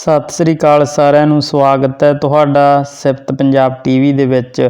ਸਤਿ ਸ੍ਰੀ ਅਕਾਲ ਸਾਰਿਆਂ ਨੂੰ ਸਵਾਗਤ ਹੈ ਤੁਹਾਡਾ ਸਿਫਤ ਪੰਜਾਬ ਟੀਵੀ ਦੇ ਵਿੱਚ।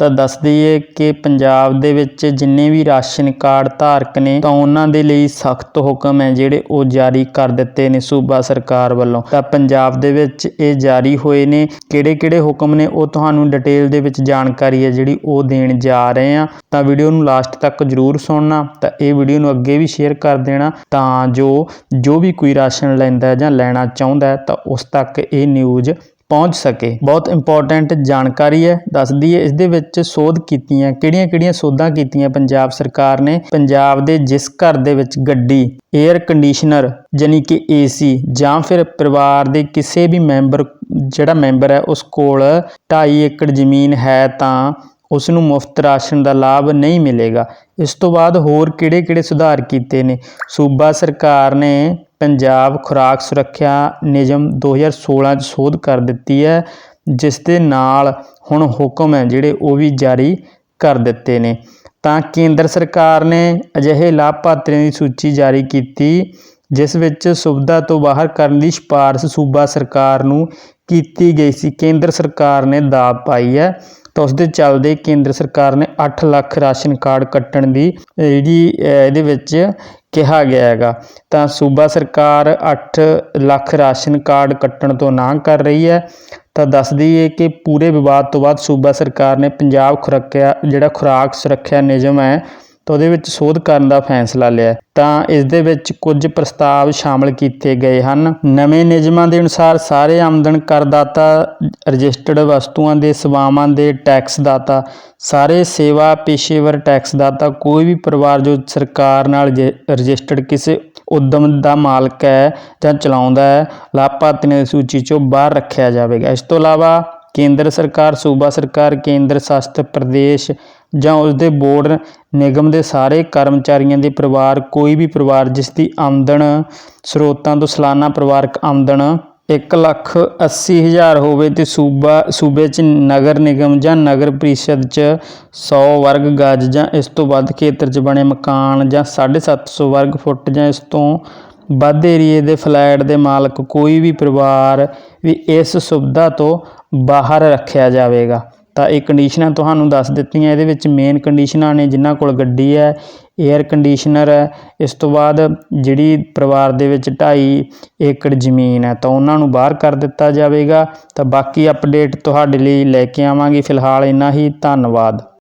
ਤਾਂ ਦੱਸ ਦਈਏ ਕਿ ਪੰਜਾਬ ਦੇ ਵਿੱਚ ਜਿੰਨੇ ਵੀ ਰਾਸ਼ਨ ਕਾਰਡ ਧਾਰਕ ਨੇ ਤਾਂ ਉਹਨਾਂ ਦੇ ਲਈ ਸਖਤ ਹੁਕਮ ਹੈ ਜਿਹੜੇ ਉਹ ਜਾਰੀ ਕਰ ਦਿੱਤੇ ਨੇ ਸੂਬਾ ਸਰਕਾਰ ਵੱਲੋਂ। ਤਾਂ ਪੰਜਾਬ ਦੇ ਵਿੱਚ ਇਹ ਜਾਰੀ ਹੋਏ ਨੇ। ਕਿਹੜੇ ਕਿਹੜੇ ਹੁਕਮ ਨੇ ਉਹ ਤੁਹਾਨੂੰ ਡਿਟੇਲ ਦੇ ਵਿੱਚ ਜਾਣਕਾਰੀ ਹੈ ਜਿਹੜੀ ਉਹ ਦੇਣ ਜਾ ਰਹੇ ਆ ਤਾਂ ਵੀਡੀਓ ਨੂੰ ਲਾਸਟ ਤੱਕ ਜਰੂਰ ਸੁਣਨਾ। ਤਾਂ ਇਹ ਵੀਡੀਓ ਨੂੰ ਅੱਗੇ ਵੀ ਸ਼ੇਅਰ ਕਰ ਦੇਣਾ ਤਾਂ ਜੋ ਜੋ ਵੀ ਕੋਈ ਰਾਸ਼ਨ ਲੈਂਦਾ ਜਾਂ ਲੈਣਾ ਚਾਹੁੰਦਾ ਤਾਂ ਉਸ ਤੱਕ ਇਹ ਨਿਊਜ਼ ਪਹੁੰਚ ਸਕੇ। ਬਹੁਤ ਇੰਪੋਰਟੈਂਟ ਜਾਣਕਾਰੀ ਹੈ। ਦੱਸਦੀ ਹੈ ਇਸ ਦੇ ਵਿੱਚ ਸੋਧ ਕੀਤੀਆਂ ਕਿਹੜੀਆਂ-ਕਿਹੜੀਆਂ ਸੋਧਾਂ ਕੀਤੀਆਂ ਪੰਜਾਬ ਸਰਕਾਰ ਨੇ? ਪੰਜਾਬ ਦੇ ਜਿਸ ਘਰ ਦੇ ਵਿੱਚ ਗੱਡੀ 에ਅਰ ਕੰਡੀਸ਼ਨਰ ਯਾਨੀ ਕਿ ਏਸੀ ਜਾਂ ਫਿਰ ਪਰਿਵਾਰ ਦੇ ਕਿਸੇ ਵੀ ਮੈਂਬਰ, ਜਿਹੜਾ ਮੈਂਬਰ ਹੈ, ਉਸ ਕੋਲ 2.5 ਏਕੜ ਜ਼ਮੀਨ ਹੈ ਤਾਂ ਉਸ ਨੂੰ ਮੁਫਤ ਰਾਸ਼ਨ ਦਾ ਲਾਭ ਨਹੀਂ ਮਿਲੇਗਾ। ਇਸ ਤੋਂ ਬਾਅਦ ਹੋਰ ਕਿਹੜੇ-ਕਿਹੜੇ ਸੁਧਾਰ ਕੀਤੇ ਨੇ? ਸੂਬਾ ਸਰਕਾਰ ਨੇ ਪੰਜਾਬ ਖੁਰਾਕ ਸੁਰੱਖਿਆ ਨਿਯਮ 2016 ਚ ਸੋਧ ਕਰ ਦਿੱਤੀ ਹੈ, ਜਿਸ ਦੇ ਨਾਲ ਹੁਣ ਹੁਕਮ ਹੈ ਜਿਹੜੇ ਉਹ ਵੀ ਜਾਰੀ ਕਰ ਦਿੱਤੇ ਨੇ। ਤਾਂ ਕੇਂਦਰ ਸਰਕਾਰ ਨੇ ਅਜਿਹੇ ਲਾਭਪਾਤਰੀਆਂ ਦੀ ਸੂਚੀ ਜਾਰੀ ਕੀਤੀ, ਜਿਸ ਵਿੱਚ ਸੁਵਿਧਾ ਤੋਂ ਬਾਹਰ ਕਰਨ ਦੀ ਸਿਫਾਰਸ਼ ਸੂਬਾ ਸਰਕਾਰ ਨੂੰ ਕੀਤੀ ਗਈ ਸੀ। ਕੇਂਦਰ ਸਰਕਾਰ ਨੇ ਦਾਅ ਪਾਈ ਹੈ ਤਾਂ ਉਸ ਦੇ ਚੱਲਦੇ ਕੇਂਦਰ ਸਰਕਾਰ ਨੇ 8 ਲੱਖ ਰਾਸ਼ਨ ਕਾਰਡ ਕੱਟਣ ਦੀ ਜਿਹੜੀ ਇਹਦੇ ਵਿੱਚ ਕਿਹਾ ਗਿਆ ਹੈਗਾ। ਤਾਂ ਸੂਬਾ ਸਰਕਾਰ 8 ਲੱਖ ਰਾਸ਼ਨ ਕਾਰਡ ਕੱਟਣ ਤੋਂ ਨਾ ਕਰ ਰਹੀ ਹੈ। ਤਾਂ ਦੱਸ ਦਈਏ ਕਿ ਪੂਰੇ ਵਿਵਾਦ ਤੋਂ ਬਾਅਦ ਸੂਬਾ ਸਰਕਾਰ ਨੇ ਪੰਜਾਬ ਖੁਰਾਕਿਆ, ਜਿਹੜਾ ਖੁਰਾਕ ਸੁਰੱਖਿਆ ਨਿਯਮ ਹੈ ਤਾਂ ਉਹਦੇ ਵਿੱਚ ਸੋਧ ਕਰਨ ਦਾ ਫੈਸਲਾ ਲਿਆ। ਤਾਂ ਇਸ ਦੇ ਵਿੱਚ ਕੁਝ ਪ੍ਰਸਤਾਵ ਸ਼ਾਮਲ ਕੀਤੇ ਗਏ ਹਨ। ਨਵੇਂ ਨਿਯਮਾਂ ਦੇ ਅਨੁਸਾਰ ਸਾਰੇ ਆਮਦਨ ਕਰਦਾਤਾ, ਰਜਿਸਟਰਡ ਵਸਤੂਆਂ ਦੇ, ਸੇਵਾਵਾਂ ਦੇ, ਟੈਕਸ ਦਾਤਾ, ਸਾਰੇ ਸੇਵਾ ਪੇਸ਼ੇਵਰ, ਟੈਕਸ ਦਾਤਾ, ਕੋਈ ਵੀ ਪਰਿਵਾਰ ਜੋ ਸਰਕਾਰ ਨਾਲ ਰਜਿਸਟਰਡ ਕਿਸੇ ਉਦਮ ਦਾ ਮਾਲਕ ਹੈ ਜਾਂ ਚਲਾਉਂਦਾ ਹੈ ਲਾਭਪਾਤਰੀਆਂ ਦੀ ਸੂਚੀ ਚੋਂ ਬਾਹਰ ਰੱਖਿਆ ਜਾਵੇਗਾ। ਇਸ ਤੋਂ ਇਲਾਵਾ ਕੇਂਦਰ ਸਰਕਾਰ, ਸੂਬਾ ਸਰਕਾਰ, ਕੇਂਦਰ ਸ਼ਾਸਿਤ ਪ੍ਰਦੇਸ਼ ਜਾਂ ਉਸ ਦੇ ਬੋਰਡ ਨਿਗਮ ਦੇ ਸਾਰੇ ਕਰਮਚਾਰੀਆਂ ਦੇ ਪਰਿਵਾਰ, ਕੋਈ ਵੀ ਪਰਿਵਾਰ ਜਿਸ ਦੀ ਆਮਦਨ ਸਰੋਤਾਂ ਤੋਂ ਸਾਲਾਨਾ ਪਰਿਵਾਰਕ ਆਮਦਨ ਇੱਕ ਲੱਖ 80 ਹਜ਼ਾਰ ਹੋਵੇ ਤੇ ਸੂਬਾ, ਸੂਬੇ 'ਚ ਨਗਰ ਨਿਗਮ ਜਾਂ ਨਗਰ ਪ੍ਰੀਸ਼ਦ 'ਚ 100 ਵਰਗ ਗਜ ਜਾਂ ਇਸ ਤੋਂ ਵੱਧ ਖੇਤਰ 'ਚ ਬਣੇ ਮਕਾਨ ਜਾਂ 750 ਵਰਗ ਫੁੱਟ ਜਾਂ ਇਸ ਤੋਂ ਵੱਧ ਏਰੀਏ ਦੇ ਫਲੈਟ ਦੇ ਮਾਲਕ ਕੋਈ ਵੀ ਪਰਿਵਾਰ ਵੀ ਇਸ ਸੁਵਿਧਾ ਤੋਂ ਬਾਹਰ ਰੱਖਿਆ ਜਾਵੇਗਾ। ਤਾਂ ਇਹ ਕੰਡੀਸ਼ਨਾਂ ਤੁਹਾਨੂੰ ਦੱਸ ਦਿੱਤੀਆਂ, ਇਹਦੇ ਵਿੱਚ ਮੇਨ ਕੰਡੀਸ਼ਨਾਂ ਨੇ ਜਿਨ੍ਹਾਂ ਕੋਲ ਗੱਡੀ ਹੈ 에ਅਰ ਕੰਡੀਸ਼ਨਰ ਹੈ, ਇਸ ਤੋਂ ਬਾਅਦ ਜਿਹੜੀ ਪਰਿਵਾਰ ਦੇ ਵਿੱਚ 2.5 ਏਕੜ ਜ਼ਮੀਨ ਹੈ, ਤਾਂ ਉਹਨਾਂ ਨੂੰ ਬਾਹਰ ਕਰ ਦਿੱਤਾ ਜਾਵੇਗਾ। ਤਾਂ ਬਾਕੀ ਅਪਡੇਟ ਤੁਹਾਡੇ ਲਈ ਲੈ ਕੇ ਆਵਾਂਗੇ, ਫਿਲਹਾਲ ਇੰਨਾ ਹੀ, ਧੰਨਵਾਦ।